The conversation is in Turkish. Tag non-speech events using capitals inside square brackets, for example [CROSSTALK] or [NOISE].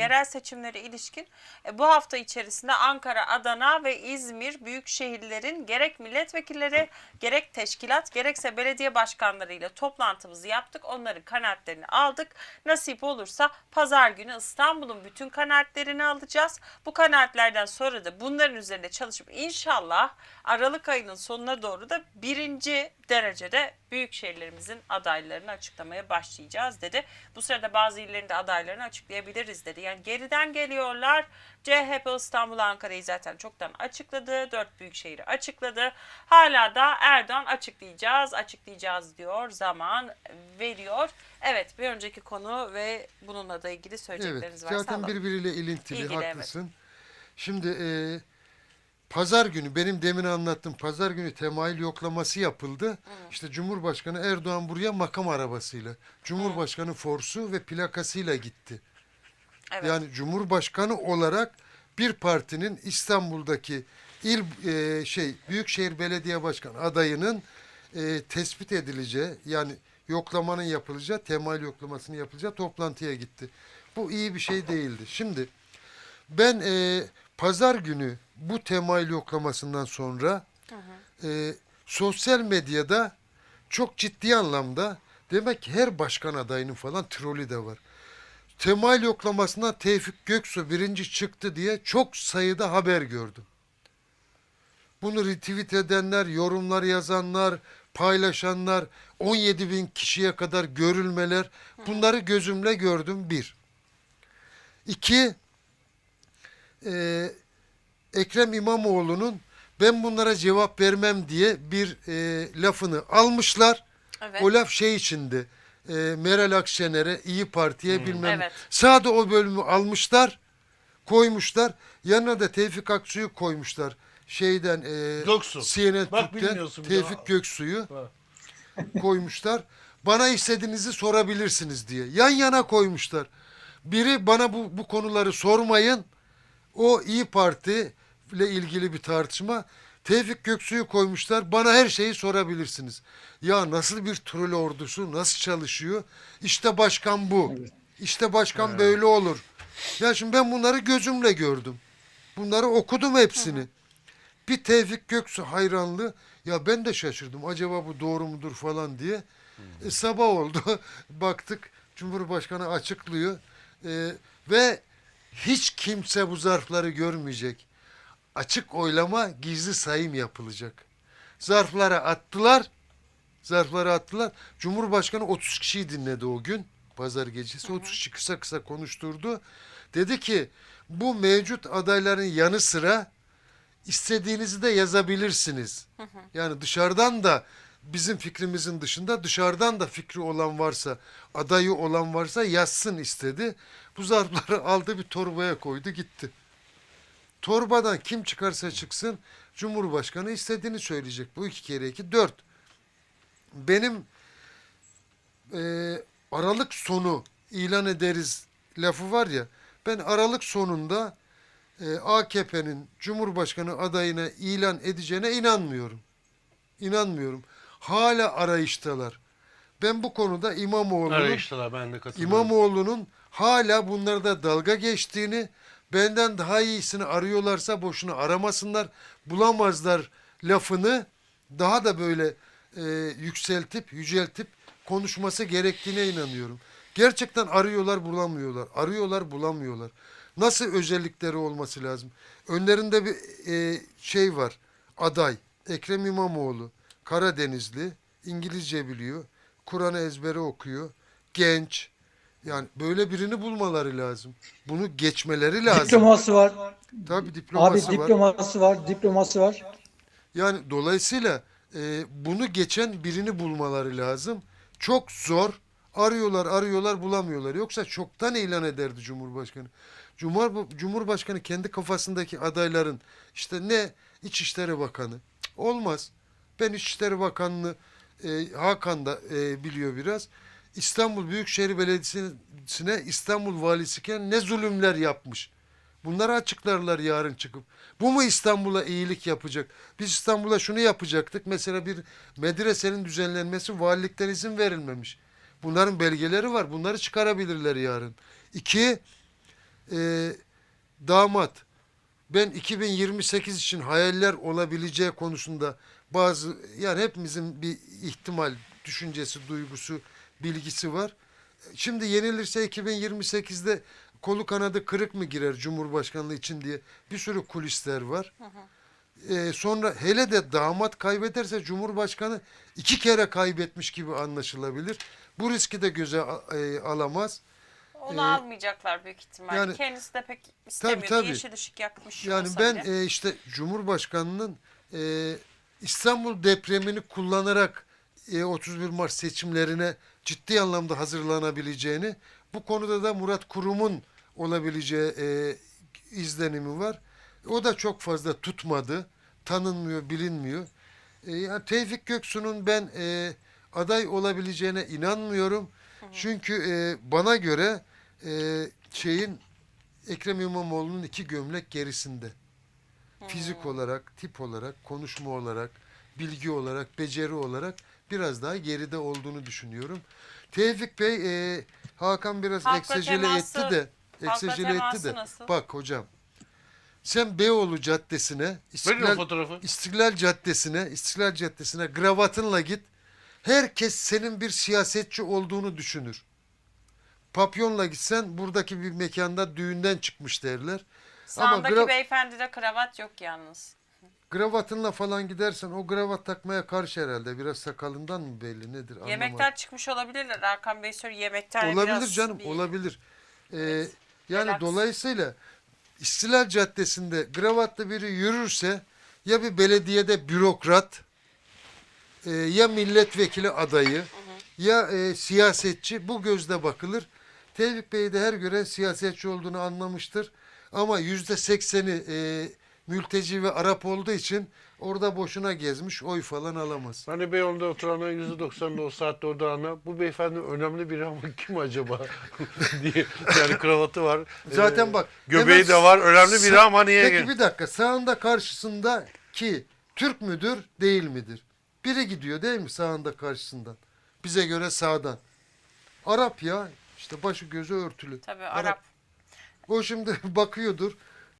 yerel seçimlere ilişkin e, bu hafta içerisinde Ankara, Adana ve İzmir büyük şehirlerin gerek milletvekilleri, gerek teşkilat, gerekse belediye başkanlarıyla toplantımızı yaptık. Onların kanaatlerini aldık. Nasip olursa pazar günü İstanbul'un bütün kanaatlerini alacağız. Bu kanaatlerden sonra da bunların üzerinde çalışıp inşallah Aralık ayının sonuna doğru da birinci derecede büyük şehirlerimizin adaylarını açıklamaya başlayacağız dedi. Bu sırada bazı illerin de adaylarını açıklayabiliriz dedi. Yani geriden geliyorlar. CHP İstanbul Ankara'yı zaten çoktan açıkladı. Dört büyük şehri açıkladı. Hala da Erdoğan açıklayacağız, açıklayacağız diyor. Zaman veriyor. Evet bir önceki konu ve bununla da ilgili Evet, söyleyecekleriniz varsa zaten alalım. birbiriyle ilintili, İlgili, evet. haklısın. Şimdi e, pazar günü, benim demin anlattığım pazar günü temayül yoklaması yapıldı. İşte Cumhurbaşkanı Erdoğan buraya makam arabasıyla, Cumhurbaşkanı forsu ve plakasıyla gitti. Evet. Yani Cumhurbaşkanı olarak bir partinin İstanbul'daki il e, şey Büyükşehir Belediye Başkanı adayının e, tespit edileceği yani yoklamanın yapılacağı, temayül yoklamasının yapılacağı toplantıya gitti. Bu iyi bir şey değildi. Şimdi ben e, pazar günü bu temayül yoklamasından sonra e, sosyal medyada çok ciddi anlamda demek ki her başkan adayının falan trolü de var. Temayül yoklamasından Tevfik Göksu birinci çıktı diye çok sayıda haber gördüm. Bunu retweet edenler, yorumlar yazanlar, paylaşanlar, 17 bin kişiye kadar görülmeler. Bunları gözümle gördüm bir. İki, e, Ekrem İmamoğlu'nun ben bunlara cevap vermem diye bir e, lafını almışlar. Evet. O laf şey içinde. E, Meral Akşener'e, İyi Parti'ye bilmem. Evet. Sağda o bölümü almışlar, koymuşlar. Yanına da Tevfik Aksu'yu koymuşlar. Şeyden e, Göksu. CNN Bak Türk'ten. Tevfik Göksu'yu koymuşlar. Bana istediğinizi sorabilirsiniz diye. Yan yana koymuşlar. Biri bana bu, bu konuları sormayın. O İyi Parti ile ilgili bir tartışma. Tevfik Göksu'yu koymuşlar. Bana her şeyi sorabilirsiniz. Ya nasıl bir troll ordusu, nasıl çalışıyor? İşte başkan bu. İşte başkan böyle olur. Ya şimdi ben bunları gözümle gördüm. Bunları okudum hepsini. Bir Tevfik Göksu hayranlığı. Ya ben de şaşırdım. Acaba bu doğru mudur falan diye. E, sabah oldu. [LAUGHS] Baktık Cumhurbaşkanı açıklıyor. E, ve hiç kimse bu zarfları görmeyecek. Açık oylama gizli sayım yapılacak. Zarflara attılar. Zarflara attılar. Cumhurbaşkanı 30 kişiyi dinledi o gün. Pazar gecesi 30 kişi kısa kısa konuşturdu. Dedi ki bu mevcut adayların yanı sıra istediğinizi de yazabilirsiniz. Yani dışarıdan da bizim fikrimizin dışında dışarıdan da fikri olan varsa, adayı olan varsa yazsın istedi. Bu zarfları [LAUGHS] aldı bir torbaya koydu gitti. Torbadan kim çıkarsa çıksın Cumhurbaşkanı istediğini söyleyecek. Bu iki kere iki dört. Benim e, Aralık sonu ilan ederiz lafı var ya. Ben Aralık sonunda e, AKP'nin Cumhurbaşkanı adayına ilan edeceğine inanmıyorum. İnanmıyorum. Hala arayıştalar. Ben bu konuda İmamoğlu'nun Arayıştalar ben de katılıyorum. İmamoğlu'nun hala bunlarda dalga geçtiğini, benden daha iyisini arıyorlarsa boşuna aramasınlar, bulamazlar lafını daha da böyle e, yükseltip, yüceltip konuşması gerektiğine inanıyorum. Gerçekten arıyorlar, bulamıyorlar. Arıyorlar, bulamıyorlar. Nasıl özellikleri olması lazım? Önlerinde bir e, şey var, aday. Ekrem İmamoğlu, Karadenizli, İngilizce biliyor, Kur'an'ı ezbere okuyor, genç. Yani böyle birini bulmaları lazım. Bunu geçmeleri lazım. Diploması var. Tabii Abi diploması var. diploması var. Diploması var. Yani dolayısıyla e, bunu geçen birini bulmaları lazım. Çok zor. Arıyorlar, arıyorlar, bulamıyorlar. Yoksa çoktan ilan ederdi Cumhurbaşkanı. Cumhur, Cumhurbaşkanı kendi kafasındaki adayların işte ne İçişleri Bakanı. Olmaz. Ben İçişleri Bakanlığı e, Hakan da e, biliyor biraz. İstanbul Büyükşehir Belediyesi'ne İstanbul Valisiken ne zulümler yapmış. Bunları açıklarlar yarın çıkıp. Bu mu İstanbul'a iyilik yapacak? Biz İstanbul'a şunu yapacaktık. Mesela bir medresenin düzenlenmesi valilikten izin verilmemiş. Bunların belgeleri var. Bunları çıkarabilirler yarın. İki, e, damat ben 2028 için hayaller olabileceği konusunda bazı yani hepimizin bir ihtimal düşüncesi, duygusu, bilgisi var. Şimdi yenilirse 2028'de kolu kanadı kırık mı girer Cumhurbaşkanlığı için diye bir sürü kulisler var. Ee, sonra hele de damat kaybederse Cumhurbaşkanı iki kere kaybetmiş gibi anlaşılabilir. Bu riski de göze e, alamaz. Onu Ee, almayacaklar büyük ihtimalle. yani- Kendisi de pek istemiyordu. tabii. Yeşil ışık yakmış Yani ben bile. e, işte Cumhurbaşkanı'nın e, İstanbul depremini kullanarak 31 Mart seçimlerine ciddi anlamda hazırlanabileceğini, bu konuda da Murat Kurum'un olabileceği e, izlenimi var. O da çok fazla tutmadı, tanınmıyor, bilinmiyor. E, yani Tevfik Göksu'nun ben e, aday olabileceğine inanmıyorum. Çünkü e, bana göre e, şeyin Ekrem İmamoğlu'nun iki gömlek gerisinde. Fizik olarak, tip olarak, konuşma olarak, bilgi olarak, beceri olarak biraz daha geride olduğunu düşünüyorum. Tevfik Bey, e, Hakan biraz Halkla eksecele teması- etti de, halkla eksecele etti teması de. nasıl? Bak hocam, sen Beyoğlu Caddesi'ne, Verin o İstiklal, fotoğrafı. İstiklal Caddesi'ne, İstiklal Caddesi'ne gravatınla git. Herkes senin bir siyasetçi olduğunu düşünür. Papyonla gitsen buradaki bir mekanda düğünden çıkmış derler. Ama Sağındaki gra- beyefendide kravat yok yalnız. Gravatınla falan gidersen o kravat takmaya karşı herhalde. Biraz sakalından mı belli nedir anlamadım. Yemekten çıkmış olabilirler. Hakan Bey söylüyor yemekten olabilir biraz canım bir- olabilir. Ee, yani relax. dolayısıyla İstilal Caddesi'nde gravatlı biri yürürse ya bir belediyede bürokrat e, ya milletvekili adayı ya e, siyasetçi bu gözle bakılır. Tevfik Bey de her gören siyasetçi olduğunu anlamıştır. Ama yüzde sekseni e, mülteci ve Arap olduğu için orada boşuna gezmiş oy falan alamaz. Hani Beyoğlu'nda oturanlar %90'da o saatte orada ana. Bu beyefendi önemli biri ama kim acaba? [LAUGHS] diye. Yani kravatı var. Zaten Ee, bak. Göbeği hemen de var. Önemli biri ama niye? Peki bir dakika sağında karşısında ki Türk müdür değil midir? Biri gidiyor değil mi sağında karşısından? Bize göre sağdan. Arap ya işte başı gözü örtülü. Tabii Arap. O şimdi [LAUGHS] bakıyordur.